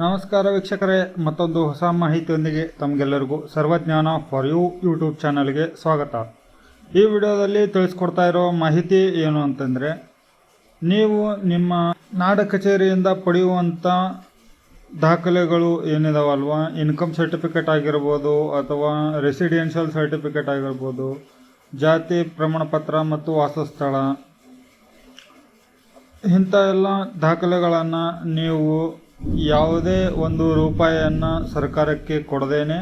ನಮಸ್ಕಾರ ವೀಕ್ಷಕರೇ, ಮತ್ತೊಂದು ಹೊಸ ಮಾಹಿತಿಯೊಂದಿಗೆ ತಮಗೆಲ್ಲರಿಗೂ ಸರ್ವಜ್ಞಾನ ಫಾರ್ ಯು ಯೂಟ್ಯೂಬ್ ಚಾನಲ್ಗೆ ಸ್ವಾಗತ. ಈ ವಿಡಿಯೋದಲ್ಲಿ ತಿಳಿಸ್ಕೊಡ್ತಾ ಇರೋ ಮಾಹಿತಿ ಏನು ಅಂತಂದರೆ, ನೀವು ನಿಮ್ಮ ನಾಡ ಕಚೇರಿಯಿಂದ ಪಡೆಯುವಂಥ ದಾಖಲೆಗಳು ಏನಿದಾವಲ್ವ? ಇನ್ಕಮ್ ಸರ್ಟಿಫಿಕೇಟ್ ಆಗಿರ್ಬೋದು ಅಥವಾ ರೆಸಿಡೆನ್ಷಿಯಲ್ ಸರ್ಟಿಫಿಕೇಟ್ ಆಗಿರ್ಬೋದು, ಜಾತಿ ಪ್ರಮಾಣ ಪತ್ರ ಮತ್ತು ವಾಸಸ್ಥಳ. ಇಂಥ ಎಲ್ಲ ದಾಖಲೆಗಳನ್ನು ನೀವು ಯಾವುದೇ ಒಂದು ರೂಪಾಯಿಯನ್ನು ಸರ್ಕಾರಕ್ಕೆ ಕೊಡದೇನೆ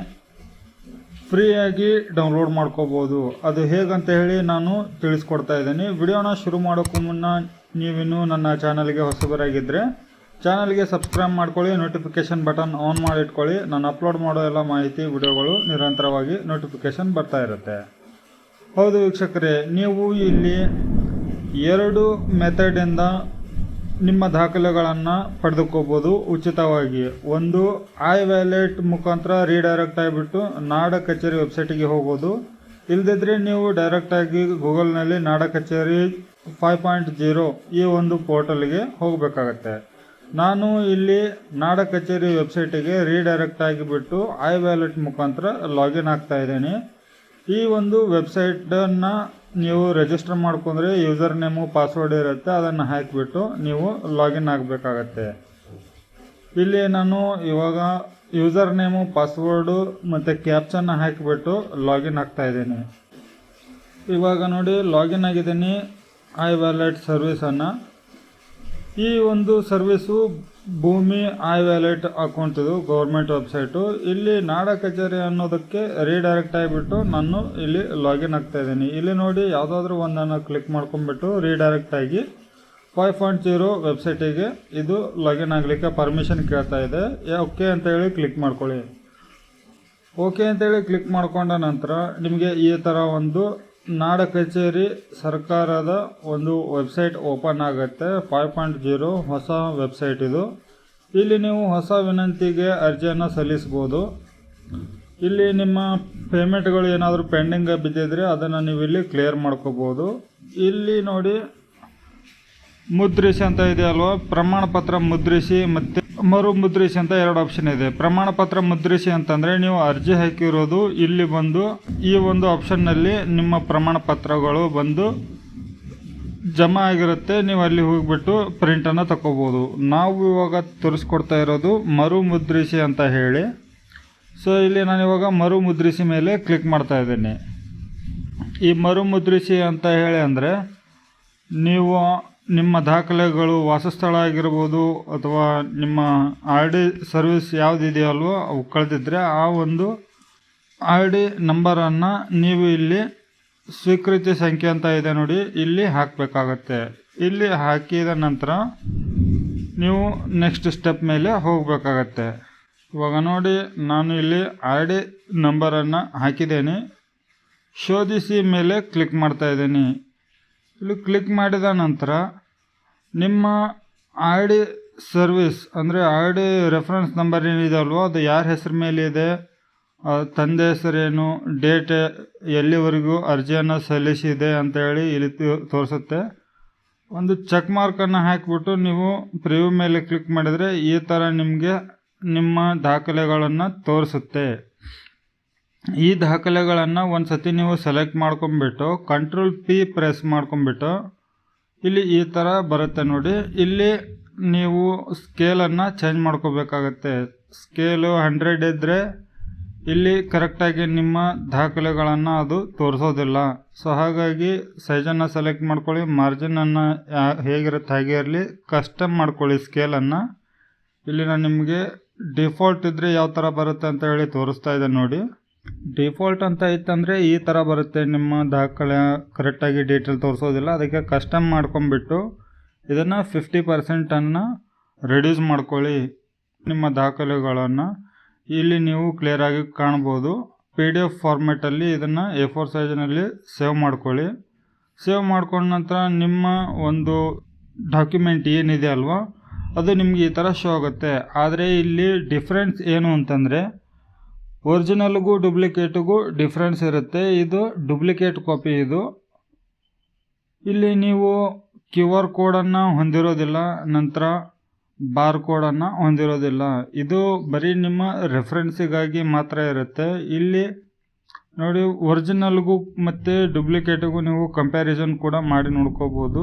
ಫ್ರೀಯಾಗಿ ಡೌನ್ಲೋಡ್ ಮಾಡ್ಕೋಬೋದು. ಅದು ಹೇಗಂತ ಹೇಳಿ ನಾನು ತಿಳಿಸ್ಕೊಡ್ತಾ ಇದ್ದೀನಿ. ವಿಡಿಯೋನ ಶುರು ಮಾಡೋಕ್ಕೂ ಮುನ್ನ ನೀವಿನ್ನು ನನ್ನ ಚಾನಲ್ಗೆ ಹೊಸಬರಾಗಿದ್ದರೆ ಚಾನಲ್ಗೆ ಸಬ್ಸ್ಕ್ರೈಬ್ ಮಾಡ್ಕೊಳ್ಳಿ, ನೋಟಿಫಿಕೇಷನ್ ಬಟನ್ ಆನ್ ಮಾಡಿಟ್ಕೊಳ್ಳಿ. ನಾನು ಅಪ್ಲೋಡ್ ಮಾಡೋ ಎಲ್ಲ ಮಾಹಿತಿ, ವಿಡಿಯೋಗಳು ನಿರಂತರವಾಗಿ ನೋಟಿಫಿಕೇಷನ್ ಬರ್ತಾ ಇರುತ್ತೆ. ಹೌದು ವೀಕ್ಷಕರೇ, ನೀವು ಇಲ್ಲಿ ಎರಡು ಮೆಥಡಿಂದ ನಿಮ್ಮ ದಾಖಲೆಗಳನ್ನು ಪಡೆದುಕೋಬೋದು ಉಚಿತವಾಗಿ ಒಂದು, ಐ ವ್ಯಾಲೆಟ್ ಮುಖಾಂತರ ರೀಡೈರೆಕ್ಟ್ ಆಗಿಬಿಟ್ಟು ನಾಡ ಕಚೇರಿ ವೆಬ್ಸೈಟಿಗೆ ಹೋಗೋದು ಇಲ್ಲದಿದ್ದರೆ ನೀವು ಡೈರೆಕ್ಟಾಗಿ ಗೂಗಲ್ನಲ್ಲಿ ನಾಡ ಕಚೇರಿ ಫೈವ್ ಪಾಯಿಂಟ್ ಜೀರೋ ಈ ಒಂದು ಪೋರ್ಟಲ್ಗೆ ಹೋಗಬೇಕಾಗತ್ತೆ. ನಾನು ಇಲ್ಲಿ ನಾಡ ಕಚೇರಿ ವೆಬ್ಸೈಟಿಗೆ ರೀಡೈರೆಕ್ಟ್ ಆಗಿಬಿಟ್ಟು ಐ ವ್ಯಾಲೆಟ್ ಮುಖಾಂತರ ಲಾಗಿನ್ ಆಗ್ತಾ ಇದ್ದೀನಿ. ಈ ಒಂದು ವೆಬ್ಸೈಟನ್ನು ನೀವು ರಿಜಿಸ್ಟರ್ ಮಾಡ್ಕೊಂಡ್ರೆ ಯೂಸರ್ ನೇಮು ಪಾಸ್ವರ್ಡ್ ಇರುತ್ತೆ, ಅದನ್ನು ಹಾಕಿಬಿಟ್ಟು ನೀವು ಲಾಗಿನ್ ಆಗಬೇಕಾಗತ್ತೆ. ಇಲ್ಲಿ ನಾನು ಇವಾಗ ಯೂಸರ್ ನೇಮು ಪಾಸ್ವರ್ಡು ಮತ್ತು ಕ್ಯಾಪ್ಚನ್ನ ಹಾಕಿಬಿಟ್ಟು ಲಾಗಿನ್ ಆಗ್ತಾ ಇದ್ದೀನಿ. ಇವಾಗ ನೋಡಿ ಲಾಗಿನ್ ಆಗಿದ್ದೀನಿ ಐ ವ್ಯಾಲೆಟ್ ಸರ್ವಿಸನ್ನು ಈ ಒಂದು service Bhoomi I wallet account ಇದು ಗೌರ್ಮೆಂಟ್ ವೆಬ್ಸೈಟು ಇಲ್ಲಿ ನಾಡ ಕಚೇರಿ ಅನ್ನೋದಕ್ಕೆ ರೀಡೈರೆಕ್ಟ್ ಆಗಿಬಿಟ್ಟು ನಾನು ಇಲ್ಲಿ ಲಾಗಿನ್ ಆಗ್ತಾ ಇದ್ದೀನಿ. ಇಲ್ಲಿ ನೋಡಿ ಯಾವುದಾದ್ರೂ ಒಂದನ್ನು ಕ್ಲಿಕ್ ಮಾಡ್ಕೊಂಬಿಟ್ಟು ರೀಡೈರೆಕ್ಟ್ ಆಗಿ ಫೈವ್ ಪಾಯಿಂಟ್ ಜೀರೋ ವೆಬ್ಸೈಟಿಗೆ ಇದು ಲಾಗಿನ್ ಆಗಲಿಕ್ಕೆ ಪರ್ಮಿಷನ್ ಕೇಳ್ತಾ ಇದೆ. ಓಕೆ ಅಂತ ಹೇಳಿ ಕ್ಲಿಕ್ ಮಾಡ್ಕೊಳ್ಳಿ. ಓಕೆ ಅಂತೇಳಿ ಕ್ಲಿಕ್ ಮಾಡ್ಕೊಂಡ ನಂತರ ನಿಮಗೆ ಈ ಥರ ಒಂದು ನಾಡ ಕಚೇರಿ ಸರ್ಕಾರದ ಒಂದು ವೆಬ್ಸೈಟ್ ಓಪನ್ ಆಗುತ್ತೆ. ಫೈವ್ ಪಾಯಿಂಟ್ ಜೀರೋ ಹೊಸ ವೆಬ್ಸೈಟ್ ಇದು. ಇಲ್ಲಿ ನೀವು ಹೊಸ ವಿನಂತಿಗೆ ಅರ್ಜಿಯನ್ನು ಸಲ್ಲಿಸ್ಬೋದು. ಇಲ್ಲಿ ನಿಮ್ಮ ಪೇಮೆಂಟ್ಗಳು ಏನಾದರೂ ಪೆಂಡಿಂಗ್ ಬಿದ್ದಿದ್ರೆ ಅದನ್ನು ನೀವು ಇಲ್ಲಿ ಕ್ಲಿಯರ್ ಮಾಡ್ಕೋಬೋದು. ಇಲ್ಲಿ ನೋಡಿ ಮುದ್ರಿಸಿ ಅಂತ ಇದೆಯಲ್ವ? ಪ್ರಮಾಣ ಪತ್ರ ಮುದ್ರಿಸಿ ಮತ್ತು ಮರು ಮುದ್ರಿಸಿ ಅಂತ ಎರಡು ಆಪ್ಷನ್ ಇದೆ. ಪ್ರಮಾಣ ಪತ್ರ ಮುದ್ರಿಸಿ ಅಂತಂದರೆ ನೀವು ಅರ್ಜಿ ಹಾಕಿರೋದು, ಇಲ್ಲಿ ಬಂದು ಈ ಒಂದು ಆಪ್ಷನ್ನಲ್ಲಿ ನಿಮ್ಮ ಪ್ರಮಾಣ ಪತ್ರಗಳು ಬಂದು ಜಮಾ ಆಗಿರುತ್ತೆ. ನೀವು ಅಲ್ಲಿ ಹೋಗಿಬಿಟ್ಟು ಪ್ರಿಂಟನ್ನು ತಗೋಬೋದು ನಾವು ಇವಾಗ ತೋರಿಸ್ಕೊಡ್ತಾ ಇರೋದು ಮರು ಮುದ್ರಿಸಿ ಅಂತ ಹೇಳಿ. ಸೊ ಇಲ್ಲಿ ನಾನು ಇವಾಗ ಮರು ಮುದ್ರಿಸಿ ಮೇಲೆ ಕ್ಲಿಕ್ ಮಾಡ್ತಾ ಇದ್ದೀನಿ. ಈ ಮರು ಮುದ್ರಿಸಿ ಅಂತ ಹೇಳಿ ಅಂದರೆ ನೀವು ನಿಮ್ಮ ದಾಖಲೆಗಳು ವಾಸಸ್ಥಳ ಆಗಿರ್ಬೋದು ಅಥವಾ ನಿಮ್ಮ ಆರ್ ಡಿ ಸರ್ವಿಸ್ ಯಾವುದಿದೆಯಲ್ವೋ ಅವು ಕಳೆದಿದ್ರೆ ಆ ಒಂದು ಆರ್ ಡಿ ನಂಬರನ್ನು ನೀವು ಇಲ್ಲಿ ಸ್ವೀಕೃತಿ ಸಂಖ್ಯೆ ಅಂತ ಇದೆ ನೋಡಿ, ಇಲ್ಲಿ ಹಾಕಬೇಕಾಗತ್ತೆ. ಇಲ್ಲಿ ಹಾಕಿದ ನಂತರ ನೀವು ನೆಕ್ಸ್ಟ್ ಸ್ಟೆಪ್ ಮೇಲೆ ಹೋಗಬೇಕಾಗತ್ತೆ. ಇವಾಗ ನೋಡಿ, ನಾನು ಇಲ್ಲಿ ಆರ್ ಡಿ ನಂಬರನ್ನು ಹಾಕಿದ್ದೇನೆ. ಶೋಧಿಸಿ ಮೇಲೆ ಕ್ಲಿಕ್ ಮಾಡ್ತಾ ಇದ್ದೀನಿ. ಇಲ್ಲಿ ಕ್ಲಿಕ್ ಮಾಡಿದ ನಂತರ ನಿಮ್ಮ ಆರ್ ಡಿ ಸರ್ವಿಸ್ ಅಂದರೆ ಆರ್ ಡಿ ರೆಫರೆನ್ಸ್ ನಂಬರ್ ಏನಿದೆ ಅಲ್ವೋ, ಅದು ಯಾರ ಹೆಸರು ಮೇಲೆ ಇದೆ, ಆ ತಂದೆ ಹೆಸರೇನು ಡೇಟ್ ಎಲ್ಲಿವರೆಗೂ ಅರ್ಜಿಯನ್ನು ಸಲ್ಲಿಸಿದೆ ಅಂತೇಳಿ ಇಲ್ಲಿ ತೋರಿಸುತ್ತೆ. ಒಂದು ಚೆಕ್ ಮಾರ್ಕನ್ನು ಹಾಕಿಬಿಟ್ಟು ನೀವು ಪ್ರಿವ್ಯೂ ಮೇಲೆ ಕ್ಲಿಕ್ ಮಾಡಿದರೆ ಈ ಥರ ನಿಮಗೆ ನಿಮ್ಮ ದಾಖಲೆಗಳನ್ನು ತೋರಿಸುತ್ತೆ. ಈ ದಾಖಲೆಗಳನ್ನು ಒಂದು ಸತಿ ನೀವು ಸೆಲೆಕ್ಟ್ ಮಾಡ್ಕೊಂಬಿಟ್ಟು ಕಂಟ್ರೋಲ್ ಪಿ ಪ್ರೆಸ್ ಮಾಡ್ಕೊಂಬಿಟ್ಟು ಇಲ್ಲಿ ಈ ಥರ ಬರುತ್ತೆ ನೋಡಿ. ಇಲ್ಲಿ ನೀವು ಸ್ಕೇಲನ್ನು ಚೇಂಜ್ ಮಾಡ್ಕೋಬೇಕಾಗತ್ತೆ. ಸ್ಕೇಲು ಹಂಡ್ರೆಡ್ ಇದ್ದರೆ ಇಲ್ಲಿ ಕರೆಕ್ಟಾಗಿ ನಿಮ್ಮ ದಾಖಲೆಗಳನ್ನು ಅದು ತೋರಿಸೋದಿಲ್ಲ. ಸೊ ಹಾಗಾಗಿ ಸೈಜನ್ನು ಸೆಲೆಕ್ಟ್ ಮಾಡ್ಕೊಳ್ಳಿ ಮಾರ್ಜಿನನ್ನು ಹೇಗಿರುತ್ತೆ, ಹಾಗೆ ಇರಲಿ. ಕಸ್ಟಮ್ ಮಾಡ್ಕೊಳ್ಳಿ ಸ್ಕೇಲನ್ನು ಇಲ್ಲಿ ನಾನು ನಿಮಗೆ ಡಿಫಾಲ್ಟ್ ಇದ್ದರೆ ಯಾವ ಥರ ಬರುತ್ತೆ ಅಂತ ಹೇಳಿ ತೋರಿಸ್ತಾ ಇದೆ ನೋಡಿ. ಡಿಫಾಲ್ಟ್ ಅಂತ ಇತ್ತಂದರೆ ಈ ಥರ ಬರುತ್ತೆ. ನಿಮ್ಮ ದಾಖಲೆ ಕರೆಕ್ಟಾಗಿ ಡೀಟೇಲ್ ತೋರಿಸೋದಿಲ್ಲ. ಅದಕ್ಕೆ ಕಸ್ಟಮ್ ಮಾಡ್ಕೊಂಬಿಟ್ಟು ಇದನ್ನು ಫಿಫ್ಟಿ ಪರ್ಸೆಂಟನ್ನು ರೆಡ್ಯೂಸ್ ಮಾಡ್ಕೊಳ್ಳಿ ನಿಮ್ಮ ದಾಖಲೆಗಳನ್ನು. ಇಲ್ಲಿ ನೀವು ಕ್ಲಿಯರಾಗಿ ಕಾಣ್ಬೋದು. ಪಿ ಡಿ ಎಫ್ ಫಾರ್ಮೆಟಲ್ಲಿ ಇದನ್ನು ಎ ಫೋರ್ ಸೈಜ್ನಲ್ಲಿ ಸೇವ್ ಮಾಡ್ಕೊಳ್ಳಿ. ಸೇವ್ ಮಾಡ್ಕೊಂಡ ನಂತರ ನಿಮ್ಮ ಒಂದು ಡಾಕ್ಯುಮೆಂಟ್ ಏನಿದೆ ಅಲ್ವಾ, ಅದು ನಿಮಗೆ ಈ ಥರ ಶೋ ಆಗುತ್ತೆ. ಆದರೆ ಇಲ್ಲಿ ಡಿಫ್ರೆನ್ಸ್ ಏನು ಅಂತಂದರೆ ಒರಿಜಿನಲ್ಗೂ ಡೂಪ್ಲಿಕೇಟ್ಗೂ ಡಿಫ್ರೆನ್ಸ್ ಇರುತ್ತೆ. ಇದು ಡುಪ್ಲಿಕೇಟ್ ಕಾಪಿ ಇದು. ಇಲ್ಲಿ ನೀವು ಕ್ಯೂ ಆರ್ ಕೋಡನ್ನು ಹೊಂದಿರೋದಿಲ್ಲ, ನಂತರ ಬಾರ್ ಕೋಡನ್ನು ಹೊಂದಿರೋದಿಲ್ಲ. ಇದು ಬರೀ ನಿಮ್ಮ ರೆಫ್ರೆನ್ಸಿಗಾಗಿ ಮಾತ್ರ ಇರುತ್ತೆ. ಇಲ್ಲಿ ನೋಡಿ ಒರಿಜಿನಲ್ಗೂ ಮತ್ತು ಡೂಪ್ಲಿಕೇಟಿಗೂ ನೀವು ಕಂಪ್ಯಾರಿಸನ್ ಕೂಡ ಮಾಡಿ ನೋಡ್ಕೋಬೋದು.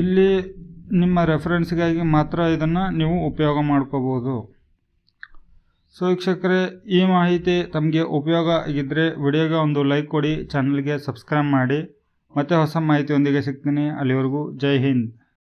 ಇಲ್ಲಿ ನಿಮ್ಮ ರೆಫ್ರೆನ್ಸ್ಗಾಗಿ ಮಾತ್ರ ಇದನ್ನು ನೀವು ಉಪಯೋಗ ಮಾಡ್ಕೋಬೋದು. ಸೊ ವೀಕ್ಷಕರೇ, ಈ ಮಾಹಿತಿ ತಮಗೆ ಉಪಯೋಗ ಆಗಿದ್ದರೆ ವಿಡಿಯೋಗೆ ಒಂದು ಲೈಕ್ ಕೊಡಿ, ಚಾನಲ್ಗೆ ಸಬ್ಸ್ಕ್ರೈಬ್ ಮಾಡಿ. ಮತ್ತೆ ಹೊಸ ಮಾಹಿತಿಯೊಂದಿಗೆ ಸಿಗ್ತೀನಿ ಅಲ್ಲಿವರೆಗೂ. ಜೈ ಹಿಂದ್.